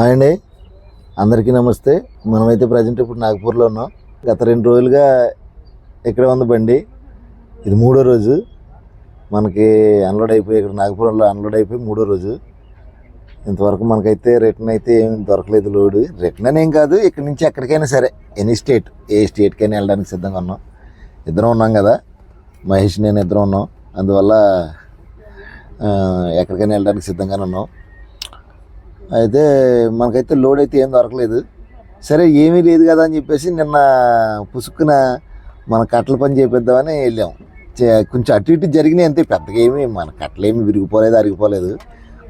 Hi అండి. అందరికీ నమస్తే. మనమైతే ప్రజెంట్ ఇప్పుడు నాగపూర్లో ఉన్నాం. గత రెండు రోజులుగా ఇక్కడే ఉంది బండి. ఇది మూడో రోజు. మనకి అన్లోడ్ అయిపోయి ఇక్కడ నాగపురంలో అన్లోడ్ అయిపోయి మూడో రోజు. ఇంతవరకు మనకైతే రిటర్న్ అయితే ఏం దొరకలేదు లోడు. రిటర్న్ అని ఏం కాదు ఇక్కడ నుంచి ఎక్కడికైనా సరే ఎనీ స్టేట్ ఏ స్టేట్కైనా వెళ్ళడానికి సిద్ధంగా ఉన్నాం. ఇద్దరం ఉన్నాం కదా. మహేష్ నేను ఇద్దరం ఉన్నాం. అందువల్ల ఎక్కడికైనా వెళ్ళడానికి సిద్ధంగానే ఉన్నాం. అయితే మనకైతే లోడ్ అయితే ఏం దొరకలేదు. సరే ఏమీ లేదు కదా అని చెప్పేసి నిన్న పుసుక్కున మన కట్టల పని చేపిద్దామని వెళ్ళాం. చే- కొంచెం అటు ఇటు జరిగినాయి అంతే పెద్దగా ఏమి మన కట్టలు ఏమి విరిగిపోలేదు అరిగిపోలేదు.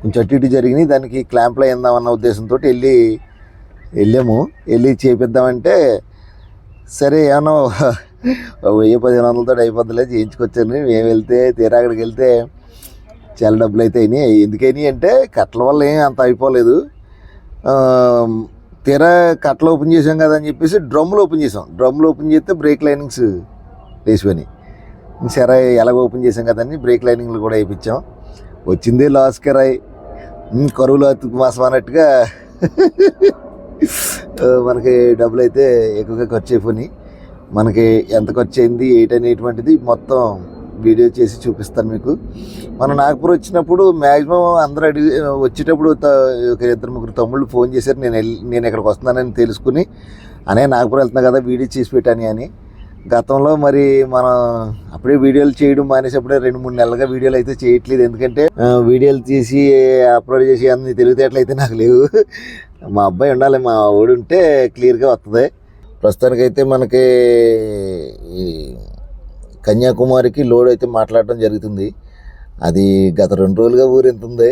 కొంచెం అటు ఇటు జరిగినాయి దానికి క్లాంప్లో అయిందామన్న ఉద్దేశంతో వెళ్ళి వెళ్ళాము. వెళ్ళి చేపిద్దామంటే సరే ఏమన్నా వెయ్యి పదిహేను వందలతో అయిపోద్దిలే చేయించుకొచ్చాను. మేము వెళ్తే తీరా అక్కడికి వెళ్తే చాలా డబ్బులు అయితే అయినాయి. ఎందుకని అంటే కట్టల వల్ల ఏం అంత అయిపోలేదు. ఆ, తీరా కట్టలు ఓపెన్ చేసాం కదా అని చెప్పేసి డ్రమ్లు ఓపెన్ చేసాం డ్రమ్లు ఓపెన్ చేస్తే బ్రేక్ లైనింగ్స్ వేసిపోయినాయి సరే ఎలాగ ఓపెన్ చేసాం కదని బ్రేక్ లైనింగ్లు కూడా వేయించాం. వచ్చింది లాస్ కిరాయి. కరువులో అతుకు మాసం అన్నట్టుగా మనకి డబ్బులు అయితే ఎక్కువగా ఖర్చు అయిపోయినాయి. మనకి ఎంత ఖర్చు అయింది ఏంటనేటువంటిది మొత్తం వీడియో చేసి చూపిస్తాను మీకు. మనం నాగపూర్ వచ్చినప్పుడు మ్యాక్సిమం అందరూ అడిగి వచ్చేటప్పుడు ఒక ఇద్దరు ముగ్గురు తమ్ముళ్ళు ఫోన్ చేశారు నేను వెళ్ళి నేను ఇక్కడికి వస్తున్నానని తెలుసుకుని అనే నాగపూర్ వెళ్తున్నా కదా వీడియో చేసి పెట్టాను అని. గతంలో మరి మనం అప్పుడే వీడియోలు చేయడం మానేసప్పుడే రెండు మూడు నెలలుగా వీడియోలు అయితే చేయట్లేదు. ఎందుకంటే వీడియోలు తీసి అప్లోడ్ చేసి అన్ని తెలివితేటలు అయితే నాకు లేవు. మా అబ్బాయి ఉండాలి మా ఓడి ఉంటే క్లియర్గా వస్తుంది ప్రస్తుతానికైతే మనకి కన్యాకుమారికి లోడ్ అయితే మాట్లాడడం జరుగుతుంది. అది గత రెండు రోజులుగా ఊరెంతుంది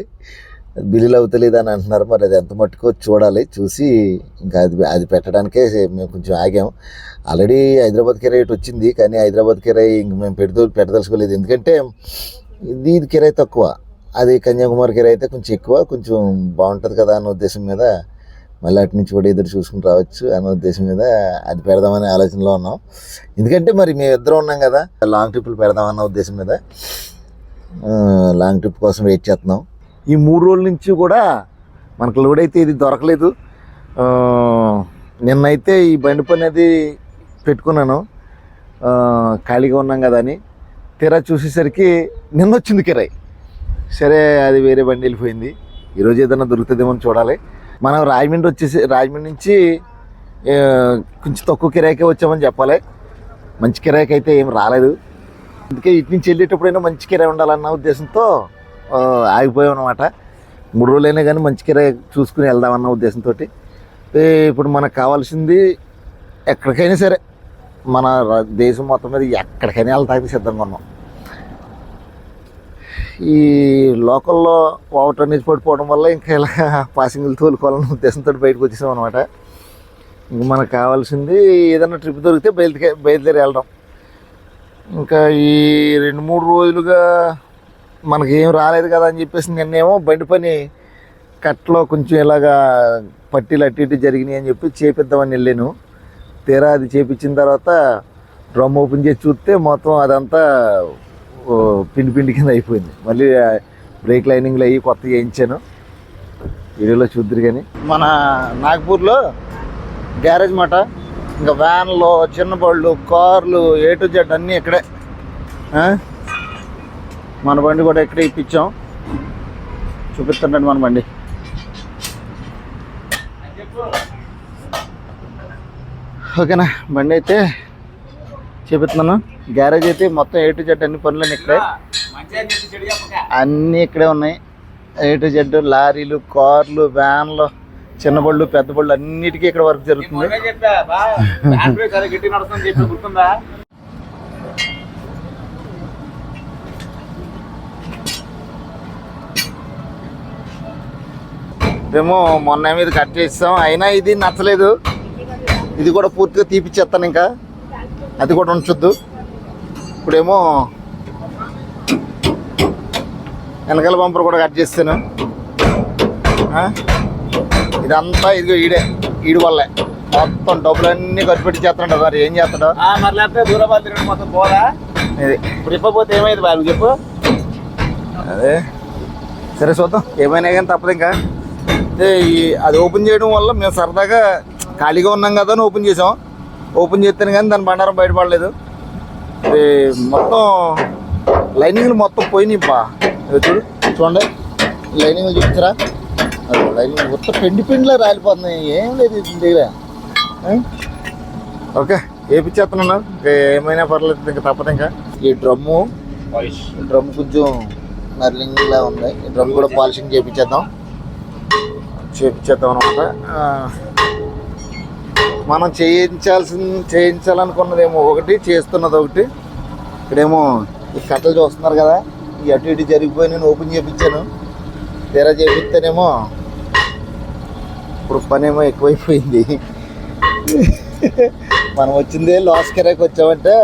బిల్లులు అవుతలేదు అని అంటున్నారు. మరి అది ఎంత మట్టుకో చూడాలి. చూసి ఇంకా అది అది పెట్టడానికే మేము కొంచెం ఆగాం. ఆల్రెడీ హైదరాబాద్ కిరాయి వచ్చింది. కానీ హైదరాబాద్ కిరాయి ఇంక మేము పెడుతూ పెట్టదలుచుకోలేదు. ఎందుకంటే ఇది ఇది కిరాయి తక్కువ. అది కన్యాకుమారి కిరాయి అయితే కొంచెం ఎక్కువ. కొంచెం బాగుంటుంది కదా అన్న ఉద్దేశం మీద మళ్ళీ అటు నుంచి కూడా ఎదురు చూసుకుని రావచ్చు అన్న ఉద్దేశం మీద అది పెడదామనే ఆలోచనలో ఉన్నాం. ఎందుకంటే మరి మేము ఇద్దరం ఉన్నాం కదా లాంగ్ ట్రిప్లు పెడదామన్న ఉద్దేశం మీద లాంగ్ ట్రిప్ కోసం వెయిట్ చేస్తున్నాం. ఈ మూడు రోజుల నుంచి కూడా మనకు లోడ్ అయితే ఇది దొరకలేదు. నిన్నైతే ఈ బండి పని అది పెట్టుకున్నాను. ఖాళీగా ఉన్నాం కదా అని. తీరా చూసేసరికి నిన్న వచ్చింది కిరాయి. సరే అది వేరే బండి వెళ్ళిపోయింది. ఈరోజు ఏదైనా దొరుకుతుందేమో అని చూడాలి. మనం రాజమండ్రి వచ్చేసి రాజమండ్రి నుంచి కొంచెం తక్కువ కిరాయికే వచ్చామని చెప్పాలి. మంచి కిరాయికి అయితే ఏం రాలేదు. అందుకే ఇటు నుంచి వెళ్ళేటప్పుడైనా మంచి కిరాయి ఉండాలన్న ఉద్దేశంతో ఆగిపోయాం అనమాట మూడు రోజులైనా కానీ మంచి కిరాయి చూసుకుని వెళ్దామన్న ఉద్దేశంతో ఇప్పుడు మనకు కావాల్సింది ఎక్కడికైనా సరే మన దేశం మొత్తం మీద ఎక్కడికైనా వెళ్తాకి సిద్ధంగా ఉన్నాం. ఈ లోకల్లో వాటర్ అనేది పడిపోవడం వల్ల ఇంకా ఇలా పాసింగ్లు తోలుకోవాలన్న ఉద్దేశంతో బయటకు వచ్చేసాం అనమాట ఇంక మనకు కావాల్సింది ఏదైనా ట్రిప్ దొరికితే బయలుదేరి బయలుదేరి వెళ్ళడం. ఇంకా ఈ రెండు మూడు రోజులుగా మనకి ఏం రాలేదు కదా అని చెప్పేసి నిన్నేమో బండి పని కట్లో కొంచెం ఇలాగా పట్టీలు అటు ఇటు జరిగినాయి అని చెప్పి చేపిద్దామని వెళ్ళాను. తీరా అది చేపించిన తర్వాత డ్రమ్ ఓపెన్ చేసి చూస్తే మొత్తం అదంతా పిండి పిండి కింద అయిపోయింది. మళ్ళీ బ్రేక్ లైనింగ్లు అయ్యి కొత్త చేయించాను వీడియోలో చూద్దరు కానీ మన నాగ్పూర్లో గ్యారేజ్ మాట. ఇంకా వ్యాన్లు చిన్న బళ్ళు కార్లు ఏ టు జెడ్ అన్నీ ఇక్కడే. మన బండి కూడా ఇక్కడే ఇప్పించాం. చూపిస్తుండండి మన బండి. ఓకేనా? బండి అయితే చూపిస్తున్నాను. గ్యారేజ్ అయితే మొత్తం ఏ టు జెడ్ అన్ని పనులు ఇక్కడే. అన్నీ ఇక్కడే ఉన్నాయి. ఏ టు జెడ్ లారీలు కార్లు వ్యాన్లు చిన్న బళ్ళు పెద్ద బళ్ళు అన్నిటికీ ఇక్కడ వర్క్ జరుగుతుంది. ఏమో మేము మొన్న మీద కట్ చేస్తాం. అయినా ఇది నచ్చలేదు. ఇది కూడా పూర్తిగా తీపిచ్చేస్తాను ఇంకా. అది కూడా ఉంచొద్దు. ఇప్పుడేమో వెనకాల బంపర్ కూడా కట్ చేస్తాను? ఇదంతా ఇదిగో ఈడే ఈడు వల్లే. మొత్తం డబ్బులన్నీ ఖర్చు పెట్టి చేస్తాడు మరి ఏం చేస్తాడు? మరి లేకపోతే తిరగడం మొత్తం పోదా ఇది. ఇప్పుడు ఇప్పపోతే ఏమైంది బాబు చెప్పు? అదే. సరే చూద్దాం. ఏమైనా కానీ తప్పదు ఇంకా. అది ఓపెన్ చేయడం వల్ల మేము సరదాగా ఖాళీగా ఉన్నాం కదా అని ఓపెన్ చేసాం. ఓపెన్ చేస్తాను కానీ దాని బండారం బయటపడలేదు. ఇది మొత్తం లైనింగ్లు మొత్తం పోయినాయి బా చూడు చూడండి. లైనింగ్లు చూపించరా? అదో లైనింగ్ మొత్తం పెండి పెండిలా రాలిపోతున్నాయి. ఏం లేదు దగ్గర? ఓకే వేపించేస్తున్నాను ఇంకా ఏమైనా పర్లేదు ఇంకా తప్పదు ఇంకా. ఈ డ్రమ్ము డ్రమ్ కొంచెం నర్లింగ్ లా ఉంది. ఈ డ్రమ్ కూడా పాలిషింగ్ చేపించేద్దాం చేపించేద్దాం అనమాట మనం చేయించాల్సిన చేయించాలనుకున్నదేమో ఒకటి చేస్తున్నది ఒకటి. ఇక్కడేమో ఈ కట్టలు చూస్తున్నారు కదా. ఈ అటు ఇటు జరిగిపోయి నేను ఓపెన్ చేయించాను తీరా చేపిస్తేనేమో ఇప్పుడు పని ఏమో ఎక్కువైపోయింది. మనం వచ్చిందే లాస్ కిరాకి వచ్చామంటే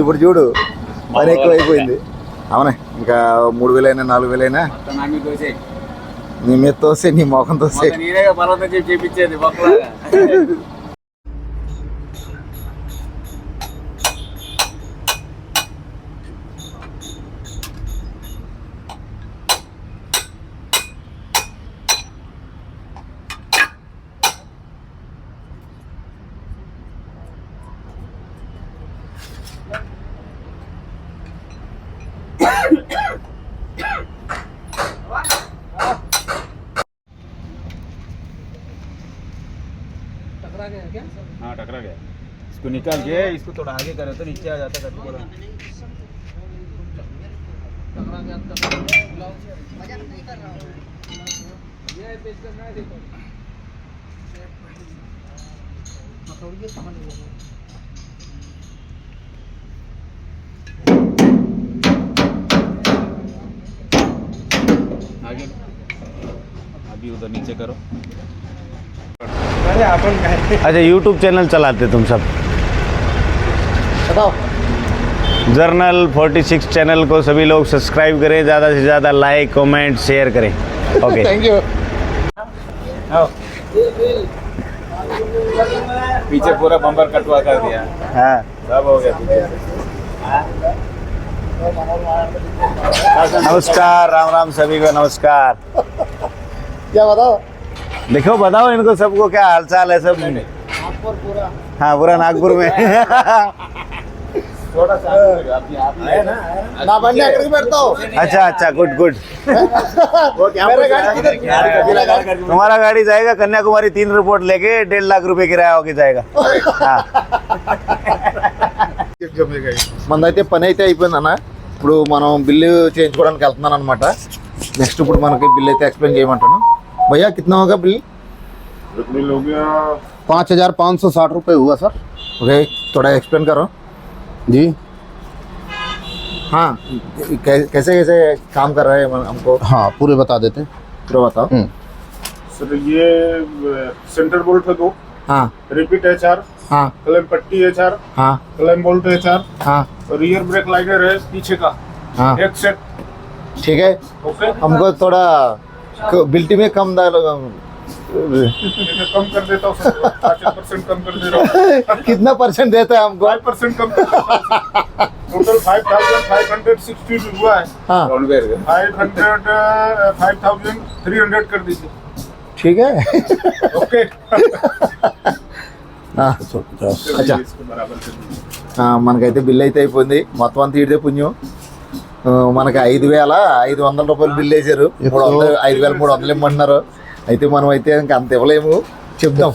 ఇప్పుడు చూడు పని ఎక్కువైపోయింది. అవునా? ఇంకా మూడు వేలైనా నాలుగు వేలైనా. నీ మీద తోసే నీ మొఖం తోసే. మొత్తం टकरा गया क्या? हाँ टकरा गया। इसको निकाल के इसको थोड़ा आगे करे तो नीचे आ जाता है आगे। अभी उधर नीचे करो। अरे आपण अच्छा यूट्यूब चैनल चलाते तुम सब. जर्नल 46 चैनल को सभी लोग सब्सक्राइब करें ज़्यादा से ज़्यादा लाइक कमेंट शेयर करें. ओके थैंक यू पीछे पूरा बम्बर कटवा कर दिया। हाँ। सब हो गया पीछे नमस्कार राम राम सभी को नमस्कार। क्या बताओ? देखो बताओ इनको सबको क्या हाल चाल है सब हाँ पूरा नागपुर में थोड़ा सा आगे करो, अभी आप ही है ना నా బండి ఎక్కడికి పెడతావు अच्छा अच्छा गुड गुड मेरा गाड़ी किधर मेरा गाड़ी तुम्हारा गाड़ी जाएगा कन्याकुमारी तीन रिपोर्ट लेके डेढ़ लाख रुपए किराया होके जाएगा हाँ మనదైతే పని అయితే అయిపోయింది అన్న ఇప్పుడు మనం బిల్లు చేయించుకోవడానికి వెళ్తున్నాను అనమాట నెక్స్ట్ ఇప్పుడు మనకి బిల్ అయితే ఎక్స్ప్లెయిన్ చేయమంటాను भैया कितना होगा बिल? बिल हो गया पाँच हज़ार पाँच सौ साठ रुपये हुआ सर। ओके थोड़ा एक्सप्लेन करो। जी। हाँ कैसे कैसे काम कर रहे हैं हमको? हाँ पूरे बता देते हैं। पूरा बताओ। हम्म। सर ये सेंटर बोल्ट है दो। हाँ। रिपीट एच आर हाँ। कलम पट्टी एच आर हाँ। कलम बोल्ट एच आर हाँ। रियर ब्रेक लाइटर है पीछे का। हाँ। एक सेट ठीक है। ओके हमको थोड़ा बिल्टी में कम डालो मैं कम कर देता हूँ पाँच परसेंट कम कर दे रहा हूँ कितना परसेंट देता है हमको फाइव परसेंट कम कर total five thousand five hundred sixty हुआ है हाँ राउंड पे कर। Five hundred five thousand three hundred कर दीजिए ठीक है ओके हाँ अच्छा इसको बराबर कर दीजिए ఆ, మనకైతే బిల్ అయితే అయిపోయింది మొత్తం అంతా ఇడితే పుణ్యం ఆ, మనకి ఐదు వేల ఐదు వందల రూపాయలు బిల్ వేశారు. మూడు వందలు ఐదు వేల మూడు వందలు ఇమ్మంటున్నారు. అయితే మనం అయితే ఇంకా అంత ఇవ్వలేము. చెప్దాం.